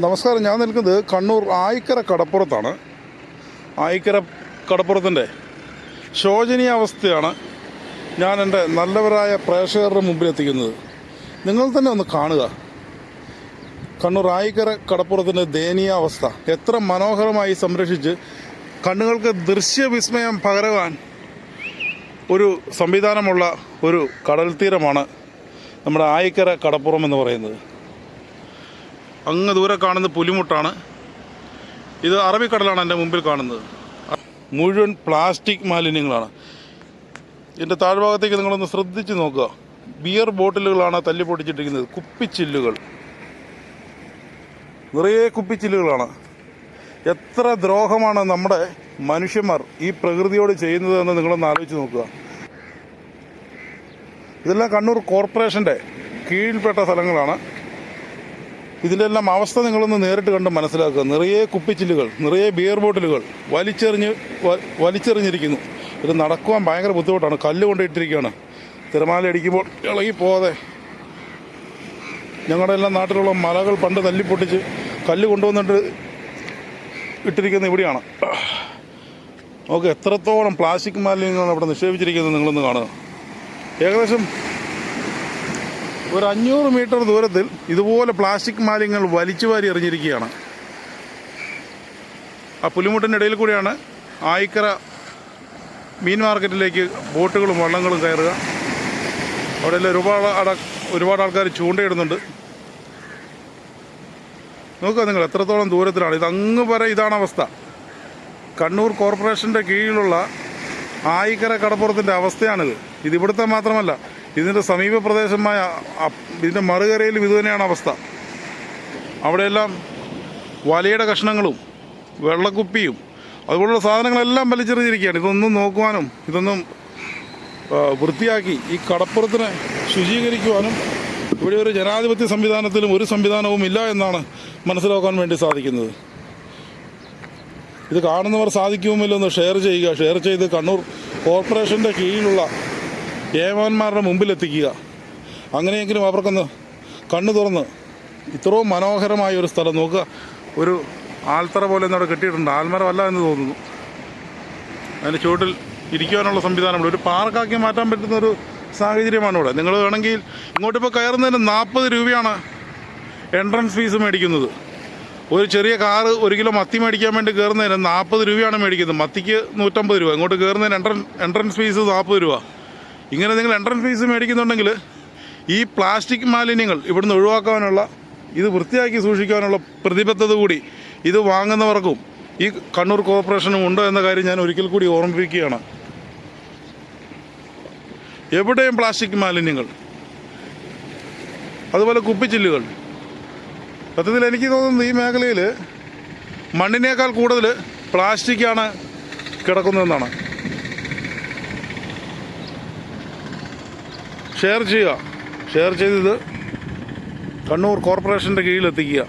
നമസ്കാരം ഞാൻ നിൽക്കുന്നത് കണ്ണൂർ ആയിക്കര കടപ്പുറത്താണ്. ആയിക്കര കടപ്പുറത്തിന്റെ ശോചനീയ അവസ്ഥയാണ് ഞാൻ എന്റെ നല്ലവരായ പ്രേക്ഷകരുടെ മുമ്പിൽ എത്തിക്കുന്നത്. നിങ്ങൾ തന്നെ ഒന്ന് കാണുക. കണ്ണൂർ ആയിക്കര കടപ്പുറത്തിന്റെ ദയനീയ അവസ്ഥ. എത്ര മനോഹരമായി സംരക്ഷിച്ച് കണ്ണുകൾക്ക് ദൃശ്യവിസ്മയം പകരുവാൻ ഒരു സംവിധാനമുള്ള ഒരു കടൽ തീരമാണ് നമ്മുടെ ആയിക്കര കടപ്പുറം എന്ന് പറയുന്നത്. അങ്ങ് ദൂരെ കാണുന്ന പുലിമുട്ടാണ്. ഇത് അറബിക്കടലാണ് എന്റെ മുമ്പിൽ കാണുന്നത്. മുഴുവൻ പ്ലാസ്റ്റിക് മാലിന്യങ്ങളാണ്. എന്റെ താഴ്ഭാഗത്തേക്ക് നിങ്ങളൊന്ന് ശ്രദ്ധിച്ച് നോക്കുക. ബിയർ ബോട്ടിലുകളാണ് തല്ലി പൊട്ടിച്ചിട്ടിരിക്കുന്നത്. കുപ്പിച്ചില്ലുകൾ. നിറയെ കുപ്പിച്ചില്ലുകളാണ്. എത്ര ദ്രോഹമാണ് നമ്മുടെ മനുഷ്യന്മാർ ഈ പ്രകൃതിയോട് ചെയ്യുന്നതെന്ന് നിങ്ങളൊന്ന് ആലോചിച്ച് നോക്കുക. ഇതെല്ലാം കണ്ണൂർ കോർപ്പറേഷന്റെ കീഴിൽപ്പെട്ട സ്ഥലങ്ങളാണ്. ഇതിന്റെ എല്ലാം അവസ്ഥ നിങ്ങളൊന്ന് നേരിട്ട് കണ്ട് മനസ്സിലാക്കുക. നിറയെ കുപ്പിച്ചില്ലുകൾ നിറയെ ബിയർ ബോട്ടിലുകൾ വലിച്ചെറിഞ്ഞ് വലിച്ചെറിഞ്ഞിരിക്കുന്നു. ഇത് നടക്കുവാൻ ഭയങ്കര ബുദ്ധിമുട്ടാണ്. കല്ല് കൊണ്ടിട്ടിരിക്കുകയാണ്. തിരമാല അടിക്കുമ്പോൾ ഇളകി പോകാതെ ഞങ്ങളുടെ എല്ലാം നാട്ടിലുള്ള മലകൾ പണ്ട് തല്ലിപ്പൊട്ടിച്ച് കല്ല് കൊണ്ടുവന്നിട്ട് ഇട്ടിരിക്കുന്ന ഇവിടെയാണ്. ഓക്കെ എത്രത്തോളം പ്ലാസ്റ്റിക് മാലിന്യങ്ങളാണ് ഇവിടെ നിക്ഷേപിച്ചിരിക്കുന്നത് നിങ്ങളൊന്ന് കാണുക. ഏകദേശം ഒരു അഞ്ഞൂറ് മീറ്റർ ദൂരത്തിൽ ഇതുപോലെ പ്ലാസ്റ്റിക് മാലിന്യങ്ങൾ വലിച്ചു വാരി എറിഞ്ഞിരിക്കുകയാണ്. ആ പുലിമുട്ടിന്റെ ഇടയിൽ കൂടിയാണ് ആയിക്കര മീൻ മാർക്കറ്റിലേക്ക് ബോട്ടുകളും വള്ളങ്ങളും കയറുക. അവിടെയെല്ലാം ഒരുപാട് ഒരുപാട് ആൾക്കാർ ചൂണ്ടയിടുന്നുണ്ട്. നോക്കുക നിങ്ങൾ എത്രത്തോളം ദൂരത്തിലാണ്. ഇത് അങ്ങ് വരെ ഇതാണ് അവസ്ഥ. കണ്ണൂർ കോർപ്പറേഷന്റെ കീഴിലുള്ള ആയിക്കര കടപ്പുറത്തിന്റെ അവസ്ഥയാണിത്. ഇത് ഇവിടുത്തെ മാത്രമല്ല. ഇതിന്റെ സമീപ പ്രദേശമായ ഇതിന്റെ മറുകരയിലും ഇതുതന്നെയാണ് അവസ്ഥ. അവിടെയെല്ലാം വലയുടെ കഷ്ണങ്ങളും വെള്ളക്കുപ്പിയും അതുപോലുള്ള സാധനങ്ങളെല്ലാം വലിച്ചെറിഞ്ഞിരിക്കുകയാണ്. ഇതൊന്നും നോക്കുവാനും ഇതൊന്നും വൃത്തിയാക്കി ഈ കടപ്പുറത്തിനെ ശുചീകരിക്കുവാനും ഇവിടെ ഒരു ജനാധിപത്യ സംവിധാനത്തിലും ഒരു സംവിധാനവും ഇല്ല എന്നാണ് മനസ്സിലാക്കാൻ വേണ്ടി സാധിക്കുന്നത്. ഇത് കാണുന്നവർ സാധിക്കുമില്ലെന്ന് ഷെയർ ചെയ്യുക. ഷെയർ ചെയ്ത് കണ്ണൂർ കോർപ്പറേഷന്റെ കീഴിലുള്ള ഏമാന്മാരുടെ മുമ്പിലെത്തിക്കുക. അങ്ങനെയെങ്കിലും അവർക്കൊന്ന് കണ്ണു തുറന്ന് ഇത്രയും മനോഹരമായ ഒരു സ്ഥലം നോക്കുക. ഒരു ആൽത്തറ പോലെ ഒന്നവിടെ കെട്ടിയിട്ടുണ്ട്. ആൽമരമല്ല എന്ന് തോന്നുന്നു. അതിന്റെ ചുവട്ടിൽ ഇരിക്കുവാനുള്ള സംവിധാനമുണ്ട്. ഒരു പാർക്കാക്കി മാറ്റാൻ പറ്റുന്ന ഒരു സാഹചര്യമാണ് ഇവിടെ. നിങ്ങൾ വേണമെങ്കിൽ ഇങ്ങോട്ടിപ്പോൾ കയറുന്നതിന് നാൽപ്പത് രൂപയാണ് എൻട്രൻസ് ഫീസ് മേടിക്കുന്നത്. ഒരു ചെറിയ കാറ് ഒരു കിലോ മത്തി മേടിക്കാൻ വേണ്ടി കയറുന്നതിന് നാൽപ്പത് രൂപയാണ് മേടിക്കുന്നത്. മത്തിക്ക് നൂറ്റമ്പത് രൂപ. ഇങ്ങോട്ട് കയറുന്നതിന് എൻട്രൻ എൻട്രൻസ് ഫീസ് നാൽപ്പത് രൂപ. ഇങ്ങനെ നിങ്ങൾ എൻട്രൻസ് ഫീസ് മേടിക്കുന്നുണ്ടെങ്കിൽ ഈ പ്ലാസ്റ്റിക് മാലിന്യങ്ങൾ ഇവിടുന്ന് ഒഴിവാക്കാനുള്ള ഇത് വൃത്തിയാക്കി സൂക്ഷിക്കാനുള്ള പ്രതിബദ്ധത കൂടി ഇത് വാങ്ങുന്നവർക്കും ഈ കണ്ണൂർ കോർപ്പറേഷനും ഉണ്ടോ എന്ന കാര്യം ഞാൻ ഒരിക്കൽ കൂടി ഓർമ്മിപ്പിക്കുകയാണ്. എവിടെയും പ്ലാസ്റ്റിക് മാലിന്യങ്ങൾ അതുപോലെ കുപ്പിച്ചില്ലുകൾ. സത്യത്തിൽ എനിക്ക് തോന്നുന്നത് ഈ മേഖലയിൽ മണ്ണിനേക്കാൾ കൂടുതൽ പ്ലാസ്റ്റിക്കാണ് കിടക്കുന്നതെന്നാണ്. ഷെയർ ചെയ്യുക. ഷെയർ ചെയ്തത് കണ്ണൂർ കോർപ്പറേഷന്റെ കീഴിലെത്തിക്കുക.